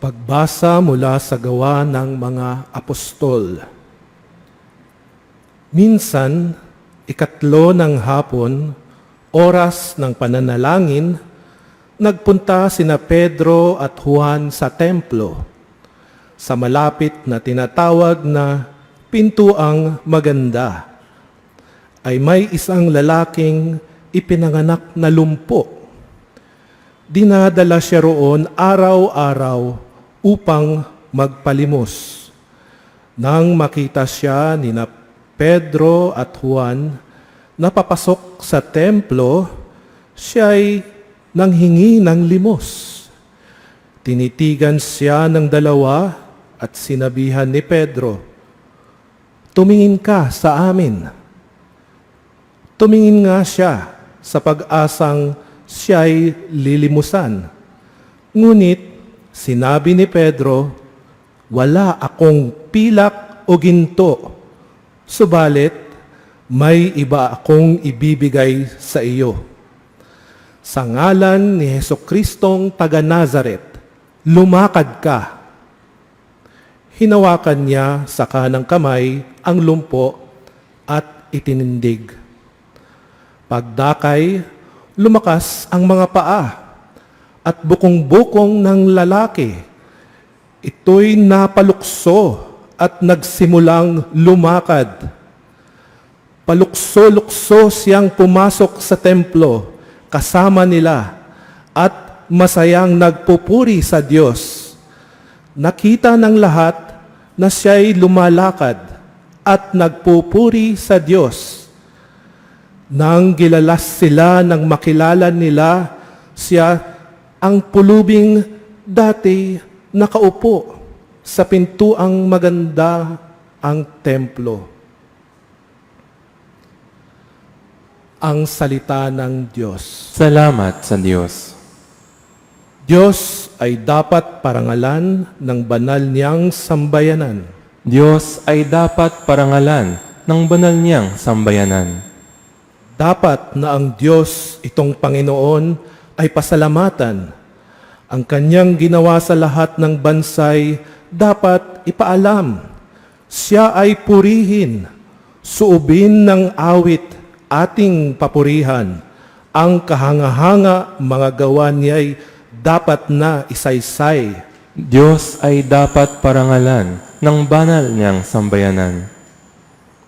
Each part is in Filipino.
Pagbasa mula sa gawa ng mga apostol. Minsan, ikatlo ng hapon, oras ng pananalangin, nagpunta sina Pedro at Juan sa templo sa malapit na tinatawag na Pintuang Maganda ay may isang lalaking ipinanganak na lumpo. Dinadala siya roon araw-araw upang magpalimos. Nang makita siya ni na Pedro at Juan na papasok sa templo, siya'y nanghingi ng limos. Tinitigan siya ng dalawa at sinabihan ni Pedro, Tumingin ka sa amin. Tumingin nga siya sa pag-asang siya'y lilimusan. Ngunit sinabi ni Pedro, Wala akong pilak o ginto, subalit may iba akong ibibigay sa iyo. Sa ngalan ni Heso Kristong taga Nazaret, lumakad ka. Hinawakan niya sa kanang kamay ang lumpo at itinindig. Pagdakay, lumakas ang mga paa at bukong-bukong ng lalaki. Ito'y napalukso at nagsimulang lumakad. Palukso-lukso siyang pumasok sa templo kasama nila at masayang nagpupuri sa Diyos. Nakita ng lahat na siya'y lumalakad at nagpupuri sa Diyos. Nang gilalas sila nang makilala nila siya ang pulubing dati nakaupo sa pintuang maganda ang templo. Ang salita ng Diyos. Salamat sa Diyos. Diyos ay dapat parangalan ng banal niyang sambayanan. Diyos ay dapat parangalan ng banal niyang sambayanan. Dapat na ang Diyos itong Panginoon ay pasalamatan. Ang kanyang ginawa sa lahat ng bansay dapat ipaalam. Siya ay purihin, suubin ng awit ating papurihan. Ang kahanga-hanga mga gawa niya'y dapat na isaysay. Diyos ay dapat parangalan ng banal niyang sambayanan.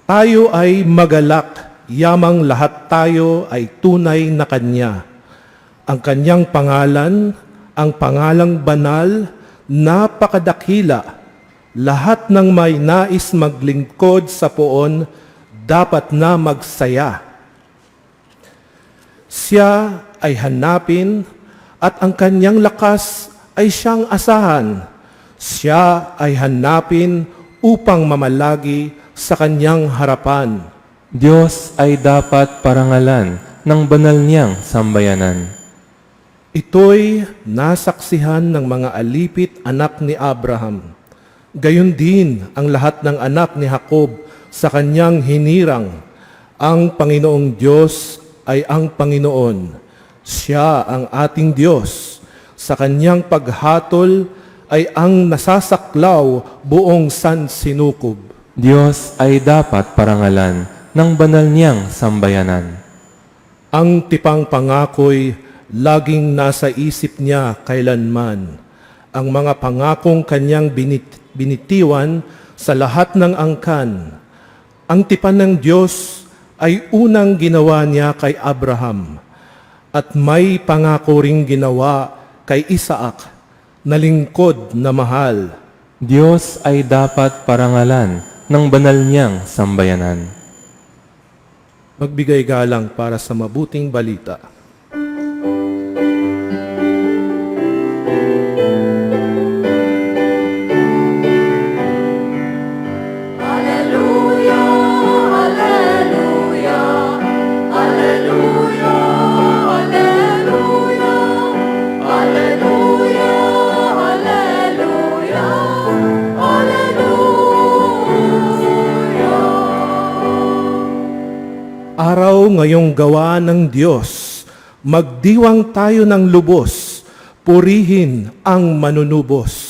Tayo ay magalak, yamang lahat tayo ay tunay na Kanya. Ang Kanyang pangalan, ang pangalang banal, napakadakila. Lahat ng may nais maglingkod sa poon, dapat na magsaya. Siya ay hanapin at ang kanyang lakas ay siyang asahan. Siya ay hanapin upang mamalagi sa kanyang harapan. Diyos ay dapat parangalan ng banal niyang sambayanan. Ito'y nasaksihan ng mga alipit anak ni Abraham. Gayon din ang lahat ng anak ni Jacob sa kanyang hinirang. Ang Panginoong Diyos ay ang Panginoon. Siya ang ating Diyos. Sa kanyang paghatol ay ang nasasaklaw buong sansinukob. Diyos ay dapat parangalan ng banal niyang sambayanan. Ang tipang pangako'y laging nasa isip niya kailanman. Ang mga pangakong kanyang binit- binitiwan sa lahat ng angkan. Ang tipan ng Diyos ay unang ginawa niya kay Abraham at may pangako ring ginawa kay Isaac na lingkod na mahal. Diyos ay dapat parangalan ng banal niyang sambayanan. Magbigay galang para sa mabuting balita. Araw ngayong gawa ng Diyos, magdiwang tayo ng lubos, purihin ang manunubos.